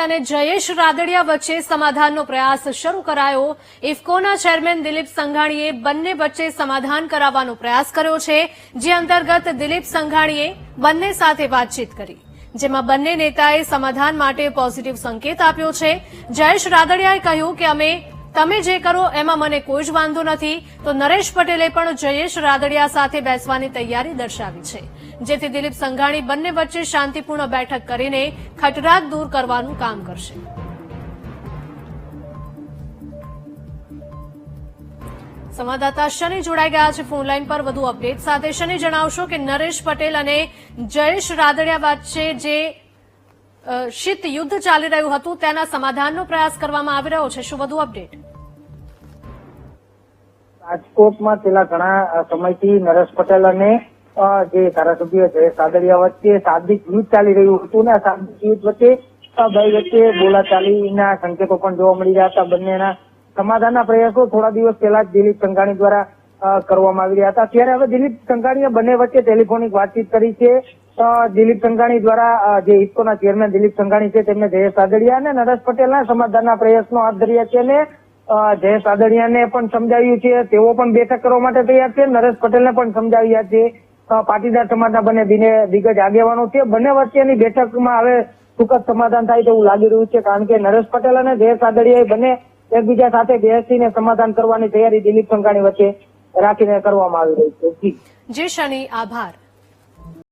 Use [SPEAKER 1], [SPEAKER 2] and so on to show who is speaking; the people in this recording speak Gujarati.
[SPEAKER 1] પટેલ અને જયેશ રાદડિયા વચ્ચે સમાધાનનો પ્રયાસ શરૂ કરાયો. ઇફકોના ચેરમેન દિલીપ સંઘાણીએ બંને વચ્ચે સમાધાન કરાવવાનો પ્રયાસ કર્યો છે, જે અંતર્ગત દિલીપ સંઘાણીએ બંને સાથે વાતચીત કરી, જેમાં બંને નેતાએ સમાધાન માટે પોઝિટિવ સંકેત આપ્યો છે. જયેશ રાદડિયાએ કહ્યું કે અમે તમે જે કરો, એમાં મને કોઈ જ વાંધો નથી. તો નરેશ પટેલે પણ જયેશ રાદડિયા સાથે બેસવાની તૈયારી દર્શાવી છે. જેથી દિલીપ સંઘાણી બંને વચ્ચે શાંતિપૂર્ણ બેઠક કરીને ખટરાગ દૂર કરવાનું કામ કરશે. સંવાદદાતા શનિ જોડાઈ ગયા છે. ફોન લાઈન પર વધુ અપડેટ સાથે શનિ જણાવશો કે નરેશ પટેલ અને જયેશ રાદડિયા વચ્ચે જે શીત યુદ્ધ ચાલી રહ્યું હતું, તેના સમાધાનનો પ્રયાસ કરવામાં આવી રહ્યો છે. શું વધુ અપડેટ?
[SPEAKER 2] રાજકોટમાં છેલ્લા ઘણા સમયથી નરેશ પટેલ અને જે ધારાસભ્ય જયેશ સાદડિયા વચ્ચે શાબ્દિક યુદ્ધ ચાલી રહ્યું હતું ને શાબ્દિક યુદ્ધ વચ્ચે બે વચ્ચે બોલાચાલીના સંકેતો પણ જોવા મળી રહ્યા હતા. બંનેના સમાધાનના પ્રયાસો થોડા દિવસ પહેલા જ દિલીપ સંઘાણી દ્વારા કરવામાં આવી રહ્યા હતા. ત્યારે હવે દિલીપ સંઘાણીએ બંને વચ્ચે ટેલિફોનિક વાતચીત કરી છે. દિલીપ સંઘાણી દ્વારા જે ઇફકોના ચેરમેન દિલીપ સંઘાણી છે, તેમને જયેશ સાદડિયા અને નરેશ પટેલના સમાધાનના પ્રયત્નો હાથ ધર્યા છે અને જયેશ આદડિયાને પણ સમજાવ્યું છે. તેઓ પણ બેઠક કરવા માટે તૈયાર છે. નરેશ પટેલને પણ સમજાવ્યા છે. પાટીદાર સમાજના બંને દિગ્ગજ આગેવાનો છે. બંને વચ્ચેની બેઠકમાં હવે સુખદ સમાધાન થાય તેવું લાગી રહ્યું છે, કારણ કે નરેશ પટેલ અને જયેશ આદડિયાએ બંને એકબીજા સાથે બેસીને સમાધાન કરવાની તૈયારી દિલીપ સંઘાણી વચ્ચે રાખીને કરવામાં આવી રહી છે.
[SPEAKER 1] જી. શનિ. આભાર.